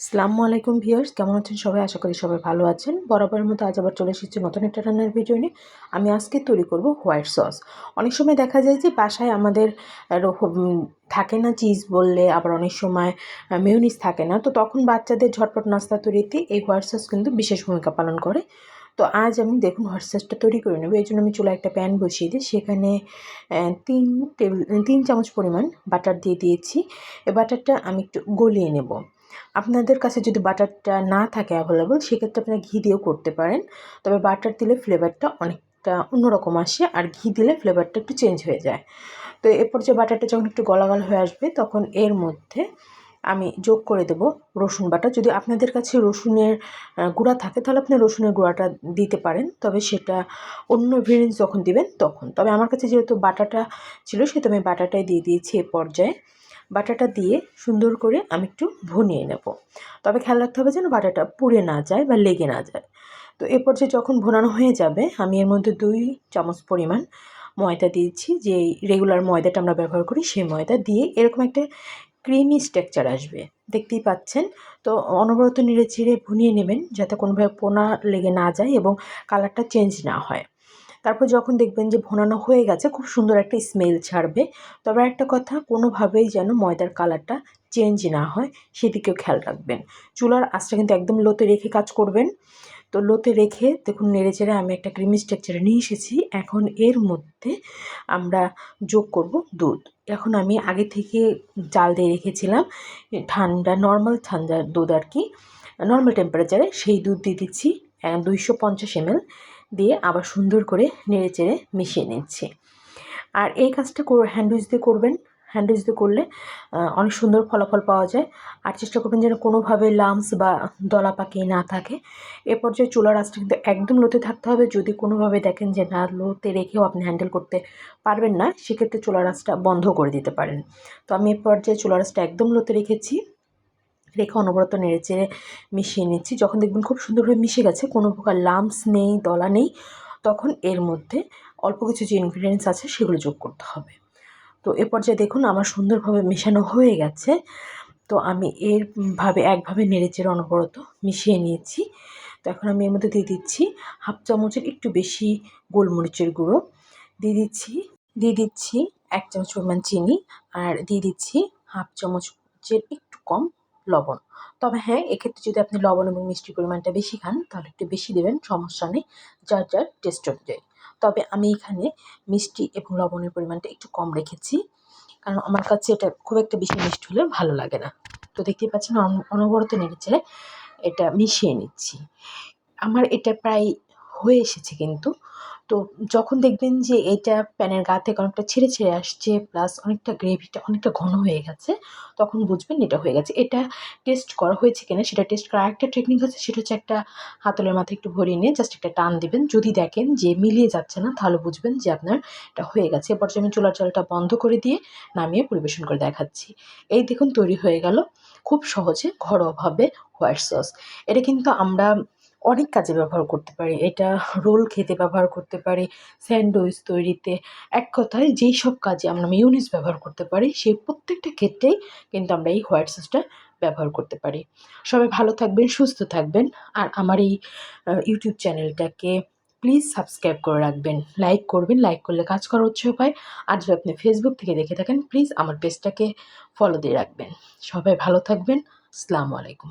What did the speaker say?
আসসালামু আলাইকুম ভিউয়ার্স, কেমন আছেন সবাই? আশা করি সবাই ভালো আছেন। বরাবরের মতো আজ আবার চলে এসেছি নতুন একটা রান্নার ভিডিও নিয়ে। আমি আজকে তৈরি করব হোয়াইট সস। অনেক সময় দেখা যায় যে বাসায় আমাদের থাকে না চিজ বললে, আবার অনেক সময় মেয়নিস থাকে না। তো তখন বাচ্চাদের ঝটপট নাস্তা তৈরিতে এই হোয়াইট সস কিন্তু বিশেষ ভূমিকা পালন করে। তো আজ আমি দেখুন হোয়াইট সসটা তৈরি করে নেব। এই জন্য আমি চুলা একটা প্যান বসিয়ে দিই। সেখানে তিন টেবিল, তিন চামচ পরিমাণ বাটার দিয়ে দিয়েছি। এই বাটারটা আমি একটু গলিয়ে নেব। আপনাদের কাছে যদি বাটারটা না থাকে অ্যাভেলেবল সেক্ষেত্রে আপনারা ঘি দিয়েও করতে পারেন। তবে বাটার দিলে ফ্লেভারটা অনেকটা অন্যরকম আসে আর ঘি দিলে ফ্লেভারটা একটু চেঞ্জ হয়ে যায়। তো এরপর যে বাটারটা যখন একটু গলাগল হয়ে আসবে, তখন এর মধ্যে আমি যোগ করে দেব রসুন বাটা। যদি আপনাদের কাছে রসুনের গুঁড়া থাকে, তাহলে আপনি রসুনের গুঁড়াটা দিতে পারেন। তবে সেটা অন্য ভেরিয়েন্স যখন দিবেন, তখন। তবে আমার কাছে যেহেতু বাটাটা ছিল, সেহেতু আমি বাটাটাই দিয়ে দিয়েছি এ পর্যায়ে। বাটাটা দিয়ে সুন্দর করে আমি একটু ভুনিয়ে নেব। তবে খেয়াল রাখতে হবে যেন বাটাটা পুড়ে না যায় বা লেগে না যায়। তো এ পর্যায়ে যখন ভোনানো হয়ে যাবে, আমি এর মধ্যে দুই চামচ পরিমাণ ময়দা দিয়েছি। যে রেগুলার ময়দাটা আমরা ব্যবহার করি, সেই ময়দা দিয়ে এরকম একটা ক্রিমি স্ট্রাকচার আসবে। দেখতেই পাচ্ছেন? তো অনবরত নেড়ে চিড়ে ভুনিয়ে নেবেন যাতে কোনোভাবে পোনা লেগে না যায় এবং কালারটা চেঞ্জ না হয়। তারপর যখন দেখবেন যে ভোনানো হয়ে গেছে, খুব সুন্দর একটা স্মেল ছাড়বে। তবে একটা কথা, কোনোভাবেই যেন ময়দার কালারটা চেঞ্জ না হয়, সেদিকেও খেয়াল রাখবেন। চুলার আঁচটা কিন্তু একদম লোতে রেখে কাজ করবেন। তো লোতে রেখে দেখুন নেড়ে চেড়ে আমি একটা ক্রিমি স্ট্রাকচারে নিয়ে এসেছি। এখন এর মধ্যে আমরা যোগ করব দুধ। এখন আমি আগে থেকে জাল দিয়ে রেখেছিলাম ঠান্ডা নর্মাল ঠান্ডা দুধ আর কি নর্মাল টেম্পারেচারে সেই দুধ দিয়ে দিচ্ছি দুইশো পঞ্চাশ এমএল দিয়ে আবার সুন্দর করে নেড়ে চেড়ে মিশিয়ে নিচ্ছি। আর এই কাজটা হ্যান্ডউইচ দিয়ে করবেন। হ্যান্ডউইচ দিয়ে করলে অনেক সুন্দর ফলাফল পাওয়া যায়। আর চেষ্টা করবেন যেন কোনোভাবে লামস বা দলা পাকিয়ে না থাকে। এ পর্যায়ে চুলার আঁচটা কিন্তু একদম লোতে থাকতে হবে। যদি কোনোভাবে দেখেন যে না, লোতে রেখেও আপনি হ্যান্ডেল করতে পারবেন না, সেক্ষেত্রে চুলার আঁচটা বন্ধ করে দিতে পারেন। তো আমি এ পর্যায়ে চুলার আঁচটা একদম লোতে রেখেছি। রেখে অনবরত নেড়ে চেড়ে মিশিয়ে নিচ্ছি। যখন দেখবেন খুব সুন্দরভাবে মিশে গেছে, কোনো প্রকার লাম্পস নেই, দলা নেই, তখন এর মধ্যে অল্প কিছু যে ইনগ্রিডিয়েন্টস আছে সেগুলো যোগ করতে হবে। তো এ পর্যায়ে দেখুন আমার সুন্দরভাবে মেশানো হয়ে গেছে। তো আমি এরভাবে একভাবে নেড়ে চেড়ে অনবরত মিশিয়ে নিয়েছি। তো এখন আমি এর মধ্যে দিয়ে দিচ্ছি হাফ চামচের একটু বেশি গোলমরিচের গুঁড়ো। দিয়ে দিচ্ছি দিয়ে দিচ্ছি এক চামচ পরিমাণ চিনি আর দিয়ে দিচ্ছি হাফ চামচের একটু কম লবণ। তবে হ্যাঁ এক্ষেত্রে যদি আপনি লবণ এবং মিষ্টির পরিমাণটা বেশি খান, তাহলে একটু বেশি দেবেন, সমস্যা নেই, যার যার টেস্ট অনুযায়ী। তবে আমি এখানে মিষ্টি এবং লবণের পরিমাণটা একটু কম রেখেছি, কারণ আমার কাছে এটা খুব একটা বেশি মিষ্টি হলে ভালো লাগে না। তো দেখতেই পাচ্ছেন, অন- অনবরত নেড়েছে এটা মিশিয়ে নিচ্ছি। আমার এটা প্রায় হয়ে এসেছে কিন্তু তো যখন দেখবেন যে এটা প্যানের গা থেকে অনেকটা ছেড়ে ছেড়ে আসছে প্লাস অনেকটা গ্রেভিটা অনেকটা ঘন হয়ে গেছে, তখন বুঝবেন এটা হয়ে গেছে। এটা টেস্ট করা হয়েছে কিনা সেটা টেস্ট করার একটা টেকনিক আছে সেটা হচ্ছে একটা হাতলের মাথায় একটু ভরিয়ে নিয়ে জাস্ট একটা টান দিবেন। যদি দেখেন যে মিলিয়ে যাচ্ছে না, তাহলে বুঝবেন যে আপনার এটা হয়ে গেছে। এরপর আমি চুলার জলটা বন্ধ করে দিয়ে নামিয়ে পরিবেশন করে দেখাচ্ছি। এই দেখুন তৈরি হয়ে গেল খুব সহজে, ঘরোয়াভাবে হোয়াইট সস এটা কিন্তু আমরা অনেক কাজে ব্যবহার করতে পারি। এটা রোল খেতে ব্যবহার করতে পারি, স্যান্ডউইচ তৈরিতে। এক কথায় যেই সব কাজে আমরা মিউনিস ব্যবহার করতে পারি, সেই প্রত্যেকটা ক্ষেত্রেই কিন্তু আমরা এই হোয়াইট সসটা ব্যবহার করতে পারি। সবাই ভালো থাকবেন, সুস্থ থাকবেন। আর আমার এই ইউটিউব চ্যানেলটাকে প্লিজ সাবস্ক্রাইব করে রাখবেন। লাইক করবেন, লাইক করলে কাজ করার উৎসাহ পায়। আর যদি আপনি ফেসবুক থেকে দেখে থাকেন, প্লিজ আমার পেজটাকে ফলো দিয়ে রাখবেন। সবাই ভালো থাকবেন। আসসালামু আলাইকুম।